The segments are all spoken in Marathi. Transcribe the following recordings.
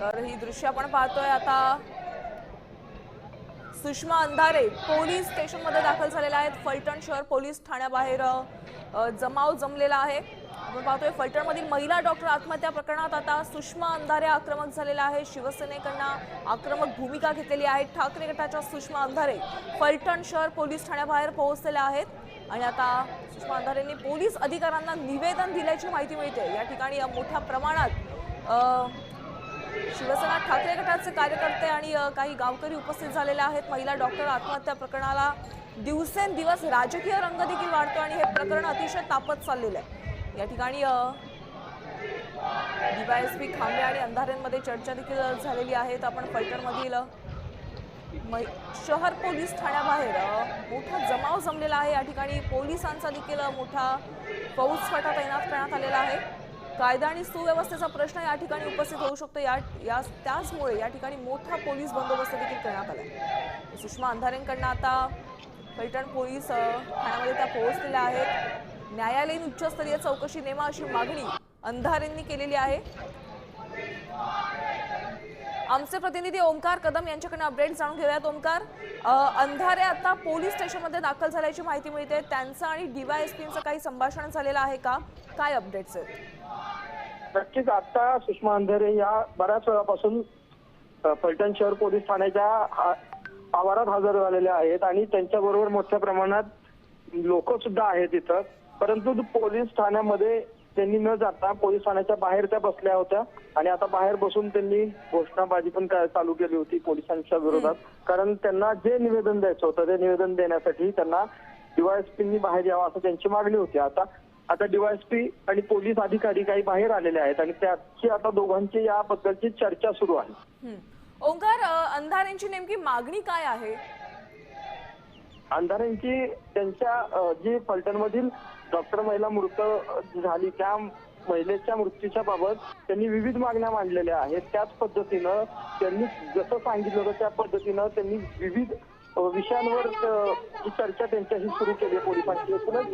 तर ही दृश्य आपण पाहतोय आता. सुषमा अंधारे पोलीस स्टेशनमध्ये दाखल झालेल्या आहेत. फलटण शहर पोलीस ठाण्याबाहेर जमाव जमलेला आहे. आपण पाहतोय फलटणमधील महिला डॉक्टर आत्महत्या प्रकरणात आता सुषमा अंधारे आक्रमक झालेला आहे. शिवसेनेकडनं आक्रमक भूमिका घेतलेली आहे. ठाकरे गटाच्या सुषमा अंधारे फलटण शहर पोलीस ठाण्याबाहेर पोहोचलेल्या आहेत. आणि आता सुषमा अंधारेंनी पोलीस अधिकाऱ्यांना निवेदन दिल्याची माहिती मिळते. या ठिकाणी मोठ्या प्रमाणात शिवसेना ठाकरे गटाचे कार्यकर्ते आणि काही गावकरी उपस्थित झालेले आहेत. महिला डॉक्टर आत्महत्या प्रकरणाला दिवसेंदिवस राजकीय रंग देखील वाढतो आणि हे प्रकरण अतिशय तापत चाललेलं आहे. या ठिकाणी डीवायएसपी खांबे आणि अंधारेंमध्ये चर्चा देखील झालेली आहे आपण फलटणमधील शहर पोलीस ठाण्याबाहेर मोठा जमाव जमलेला आहे. या ठिकाणी पोलिसांचा देखील मोठा फौज तैनात करण्यात आलेला आहे. कायदा आणि सुव्यवस्थेचा प्रश्न या ठिकाणी उपस्थित होऊ शकतो. या या त्याचमुळे या ठिकाणी मोठा पोलीस बंदोबस्त देखील करण्यात आला सुषमा अंधारेंकडनं आता पैठण पोलीस ठाण्यामध्ये त्या पोहोचलेल्या आहेत. न्यायालयीन उच्चस्तरीय चौकशी नेमा अशी मागणी अंधारेंनी केलेली आहे. आमचे प्रतिनिधी ओमकार कदम यांच्याकडनं अपडेट जाणून घेऊयात. ओमकार अंधारे आता पोलीस स्टेशनमध्ये दाखल झाल्याची माहिती मिळते. त्यांचं आणि डीवायएसपींचं काही संभाषण झालेलं आहे का? काय अपडेट्स आहेत? नक्कीच आता सुषमा अंधारे या बऱ्याच वेळापासून फलटण शहर पोलीस ठाण्याच्या आवारात हजर झालेल्या आहेत आणि त्यांच्याबरोबर मोठ्या प्रमाणात लोक सुद्धा आहेत इथं. परंतु पोलीस ठाण्यामध्ये त्यांनी न जाता पोलीस ठाण्याच्या बाहेर त्या बसल्या होत्या. आणि आता बाहेर बसून त्यांनी घोषणाबाजी पण चालू केली होती पोलिसांच्या विरोधात. कारण त्यांना जे निवेदन द्यायचं होतं ते निवेदन देण्यासाठी त्यांना डीवायएसपींनी बाहेर यावं असं त्यांची मागणी होती. आता आता डीवायएसपी आणि पोलीस अधिकारी काही बाहेर आलेले आहेत आणि त्याची आता दोघांची याबद्दलची चर्चा सुरू आहे. हं. ओंकार अंधारेंची नेमकी मागणी काय आहे? अंधारांची त्यांच्या जी फलटणमधील डॉक्टर महिला मृत झाली त्या महिलेच्या मृत्यूच्या बाबत त्यांनी विविध मागण्या मांडलेल्या आहेत. त्याच पद्धतीनं त्यांनी जसं सांगितलं होतं त्या पद्धतीनं त्यांनी विविध विषयांवर अ, जी चर्चा त्यांच्याशी सुरू केली आहे पोलिसांची एकूणच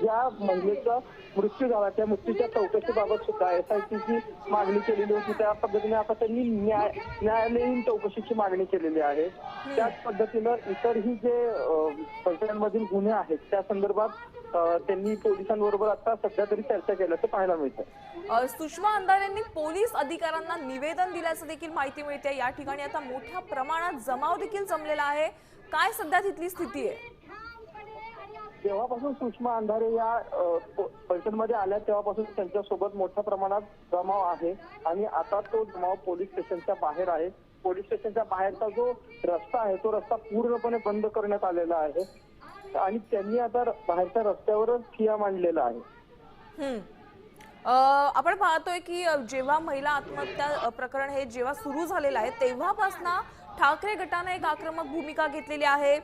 ज्या महिलेचा मृत्यू झाला. त्या मृत्यूच्या चौकशीबाबत सुद्धा एस आय टीची मागणी केलेली होती. त्या पद्धतीने आता त्यांनी न्याय न्यायालयीन चौकशीची मागणी केलेली आहे. त्याच पद्धतीनं इतरही जे पैशांमधील गुन्हे आहेत त्या संदर्भात त्यांनी पोलिसांबरोबर आता सध्या तरी चर्चा केल्याचं पाहायला मिळतं सुषमा अंधारेंनी पोलीस अधिकाऱ्यांना निवेदन दिल्याचं देखील माहिती मिळते या ठिकाणी आता मोठ्या प्रमाणात जमाव देखील जमलेला आहे. काय सध्या तिथली स्थिती आहे? जेव्हापासून सुषमा अंधारे या अ, प- फलटणमध्ये आल्या तेव्हापासून त्यांच्यासोबत मोठ्या प्रमाणात जमाव आहे. आणि आता तो जमाव पोलीस स्टेशनच्या बाहेर आहे. पोलीस स्टेशनच्या बाहेरचा जो रस्ता आहे तो रस्ता पूर्णपणे बंद करण्यात आलेला आहे. आणि त्यांनी आता बाहेरच्या रस्त्यावरच ठिया मांडलेला आहे. आपण पाहतोय की जेव्हा महिला आत्महत्या प्रकरण हे जेव्हा सुरू झालेलं आहे तेव्हापासून ठाकरे गटाने एक आक्रमक भूमिका घेतलेली आहे.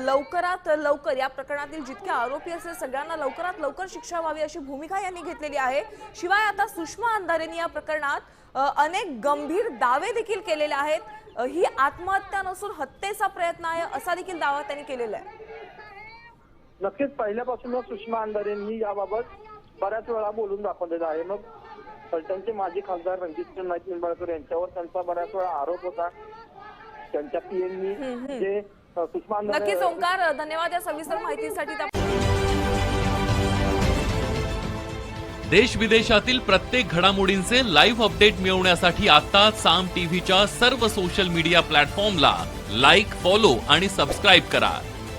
लवकरात लवकर या प्रकरणातील जितके आरोपी असेल सगळ्यांना लवकरात लवकर शिक्षा व्हावी अशी भूमिका यांनी घेतलेली आहे. शिवाय आता सुषमा अंधारेंनी या प्रकरणात अनेक गंभीर दावे देखील केलेले आहेत. ही आत्महत्या नसून हत्येचा प्रयत्न आहे असा देखील दावा त्यांनी केलेला आहे. नक्कीच पहिल्यापासूनच सुषमा अंधारेंनी याबाबत बऱ्याच वेळा बोलून दाखवलेलं आहे. मग फलटणचे माजी खासदार रणजित नाईक निंबाळकर यांच्यावर त्यांचा बऱ्याच वेळा आरोप होता. त्यांच्या पीएमनी जे सुषमा नक्कीच अंधारे ओंकार धन्यवाद या सविस्तर माहितीसाठी देश विदेशातील प्रत्येक घडामोडींचे लाईव्ह अपडेट मिळवण्यासाठी आता साम टीव्हीच्या सर्व सोशल मीडिया प्लॅटफॉर्मला लाईक फॉलो आणि सबस्क्राईब करा.